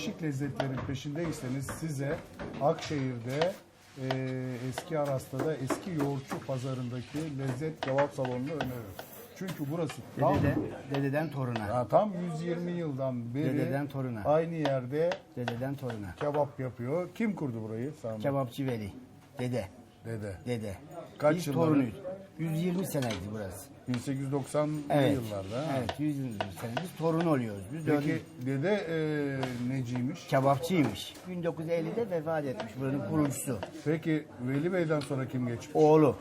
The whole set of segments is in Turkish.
Değişik lezzetlerin peşindeyseniz size Akşehir'de e, eski Arasta'da eski yoğurtçu pazarındaki lezzet kebap salonunu öneririm. Çünkü burası tam, Dededen, dededen toruna. ya tam 120 yıldan beri Dededen toruna. aynı yerde Dededen toruna. kebap yapıyor. Kim kurdu burayı? Sami. Kebapçı Veli. Dede. Dede. Dede. Kaç Biz yılları? torunuyuz. 120 seneydi burası. 1890 Evet. yıllarda. ha? Evet 120 sene. Biz torun oluyoruz. Biz Peki dördüncü- dede e, neciymiş? Kebapçıymış. 1950'de vefat etmiş buranın kurucusu. Peki Veli Bey'den sonra kim geçmiş? Oğlu.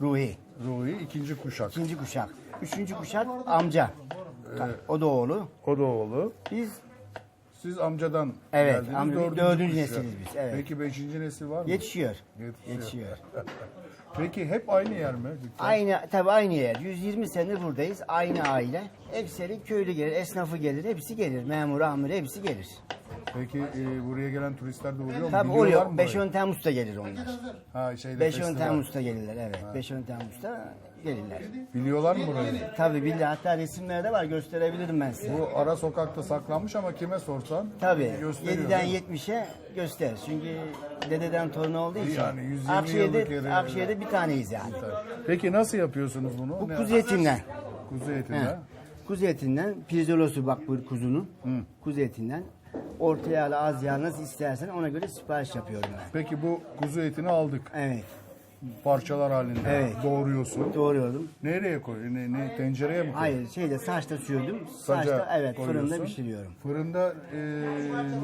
Ruhi. Ruhi ikinci kuşak. İkinci kuşak. Üçüncü kuşak amca. O da oğlu. O da oğlu. Biz Siz amcadan Evet, geldiniz. amca- dördüncü nesiliz biz, evet. Peki beşinci nesil var mı? yetişiyor. Yetişiyor. Yetişiyor. Peki hep aynı yer mi? dükkan? Aynı tabi aynı yer. 120 senedir buradayız. Aynı aile. Hepsi köylü gelir, esnafı gelir, hepsi gelir. Memur, amir hepsi gelir. Peki e, buraya gelen turistler de oluyor mu? Tabi Biliyorlar oluyor. mı 5 burayı? 10 Temmuz'da gelir onlar. Ha şeyde 5 10 festival. Temmuz'da gelirler evet. 5 10 Temmuz'da gelirler. Biliyorlar mı burayı? Tabi billahi hatta resimlerde var gösterebilirim ben size. Bu ara sokakta saklanmış ama kime sorsan Tabi gösteriyor. 7'den değil mi? 70'e göster. Çünkü dededen torun olduğu için. Yani 120 yıllık Akşehir'de, yeri- Akşehir'de bir taneyiz yani. Peki nasıl yapıyorsunuz bunu? Bu Ne- kuzu etinden. Kuzu etinden. He. Kuzu etinden pirzolosu bak bu kuzunun. Kuzu etinden. Orta yağlı az yağlı nasıl istersen ona göre sipariş yapıyorum ben. Peki bu kuzu etini aldık. Evet. Parçalar halinde Evet. doğruyorsun. Doğruyordum. Nereye koy? Ne, ne tencereye mi koy? Hayır şeyde saçta sürdüm. Saca Saçta evet koyuyorsun. fırında pişiriyorum. Fırında e,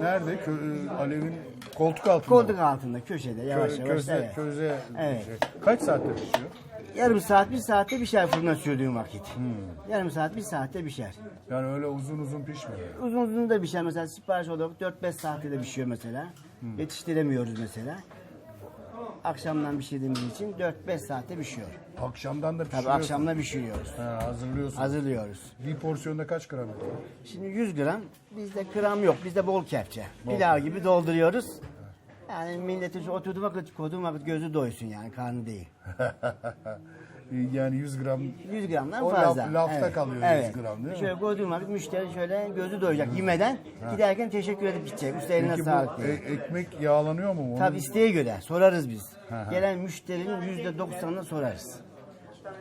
nerede? Kö- e, alevin koltuk altında. Koltuk mı? altında köşede yavaş Kö- yavaş. köze, evet. köze Evet. şey. Kaç saatte pişiyor? Yarım saat bir saatte pişer fırına sürdüğüm vakit. Hmm. Yarım saat bir saatte pişer. Yani öyle uzun uzun pişmiyor. Uzun uzun da pişer mesela sipariş olarak 4-5 saatte de pişiyor mesela. Hmm. Yetiştiremiyoruz mesela. Akşamdan pişirdiğimiz için 4-5 saatte pişiyor. Akşamdan da Tabii pişiriyorsun. akşamda pişiriyoruz. Ha, hazırlıyorsun. Hazırlıyoruz. Bir porsiyonda kaç gram oluyor? Şimdi 100 gram bizde gram yok. Bizde bol kepçe. Pilav gibi dolduruyoruz. Yani milletin şu oturduğu vakit koyduğum vakit gözü doysun yani karnı değil. yani 100 gram 100 gramdan O fazla. laf- lafta kalıyor 100 evet. gram, değil mi? Şöyle koyduğum vakit müşteri şöyle gözü doyacak yemeden giderken teşekkür edip gidecek. Usta eline Peki sağlık diye. e- ekmek yağlanıyor mu? Onun- Tabi isteğe göre sorarız biz. Gelen müşterinin yüzde doksanını sorarız.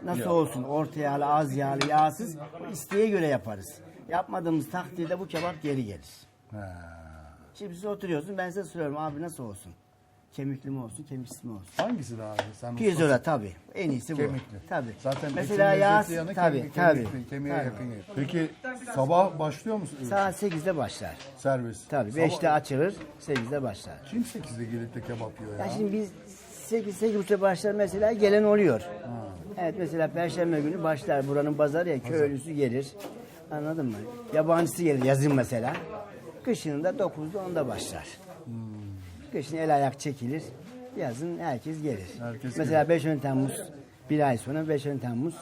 Nasıl olsun? Orta yağlı, az yağlı, yağsız. isteğe göre yaparız. Yapmadığımız takdirde bu kebap geri gelir. Ha. Şimdi siz oturuyorsun ben size soruyorum abi nasıl olsun? Kemikli mi olsun, kemiksiz mi olsun? Hangisi daha iyi? Sen Pirzola tabi. En iyisi bu. Kemikli. Tabi. Zaten Mesela etin yağ lezzetli yanı tabi kemik- tabi. kemikli, kemiğe Tabii. yakın yer. Peki sabah başlıyor musun? Saat 8'de başlar. Servis. Tabi. Sabah- 5'te açılır, 8'de başlar. Kim 8'de gelip de kebap yiyor ya? Ya şimdi biz 8 8 başlar mesela gelen oluyor. Evet mesela perşembe günü başlar buranın pazarı ya köylüsü gelir. Anladın mı? Yabancısı gelir yazın mesela. Kışın da 9'da 10'da başlar. Kışın el ayak çekilir. Yazın herkes gelir. Herkes mesela 5 10 Temmuz bir ay sonra 5 10 Temmuz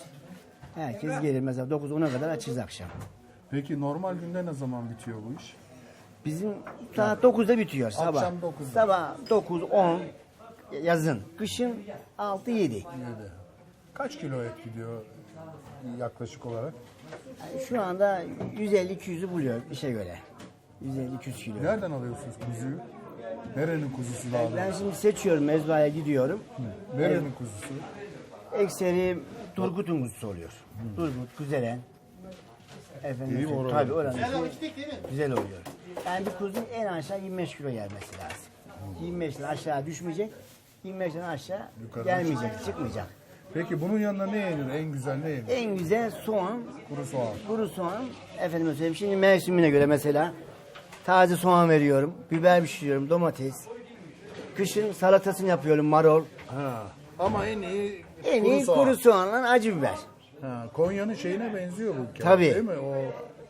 herkes gelir. Mesela 9 10'a kadar açız akşam. Peki normal günde ne zaman bitiyor bu iş? Bizim saat 9'da bitiyor sabah. Akşam 9'da. Sabah 9 10 yazın. Kışın 6 7. Yedi. Kaç kilo et gidiyor yaklaşık olarak? Yani şu anda 150-200'ü buluyor işe göre. 150-200 kilo. Nereden alıyorsunuz kuzuyu? Nerenin kuzusu daha doğrusu? Ben şimdi seçiyorum, mezbahaya gidiyorum. Nerenin kuzusu? Ekseri Turgut'un kuzusu oluyor. Turgut, Kuzelen. Efendim, İyi oralar? tabii oranın güzel oluyor. Yani bir kuzun en aşağı 25 kilo gelmesi lazım. 25'ten aşağı düşmeyecek, 25'ten aşağı Yukarı gelmeyecek, çıkmayacak. Peki bunun yanına ne yenir? En güzel ne yenir? En güzel soğan, Kuru soğan. Kuru soğan, efendim söyleyeyim şimdi mevsimine göre mesela taze soğan veriyorum, biber pişiriyorum, domates. Kışın salatasını yapıyorum, marul. Ha. Ama en iyi En kuru iyi soğan. kuru soğanla acı biber. Ha, Konya'nın şeyine benziyor bu kebap Tabii. değil mi? O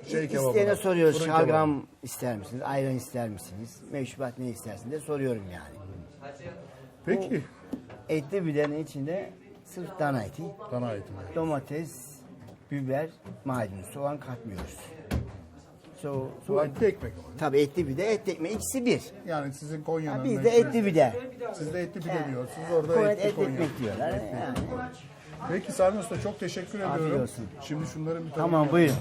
şey kebabı. İsteyene soruyoruz, şalgam ister misiniz, ayran ister misiniz, meşrubat ne istersin de soruyorum yani. Peki. Etli biberin içinde sırf dana eti, Dana eti mi? domates, biber, maydanoz, soğan katmıyoruz. So, Bu etli ekmek. Tabii etli bir de et ekmeği ikisi bir. Yani sizin Konya'nın... Ha, bizde meşhur- etli bir de. Sizde etli pide Ha. diyorsunuz. Orada Koyun etli et Konya. ekmek diyorlar. Yani. Peki Sami Usta çok teşekkür ediyorum. olsun. Şimdi şunların bir tadına Tamam bakalım. buyurun.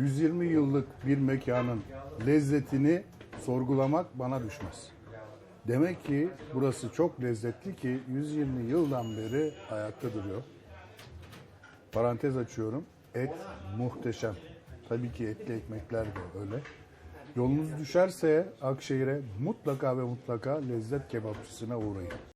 120 yıllık bir mekanın lezzetini sorgulamak bana düşmez. Demek ki burası çok lezzetli ki 120 yıldan beri ayakta duruyor. Parantez açıyorum. Et muhteşem. Tabii ki etli ekmekler de öyle. Yolunuz düşerse Akşehir'e mutlaka ve mutlaka lezzet kebapçısına uğrayın.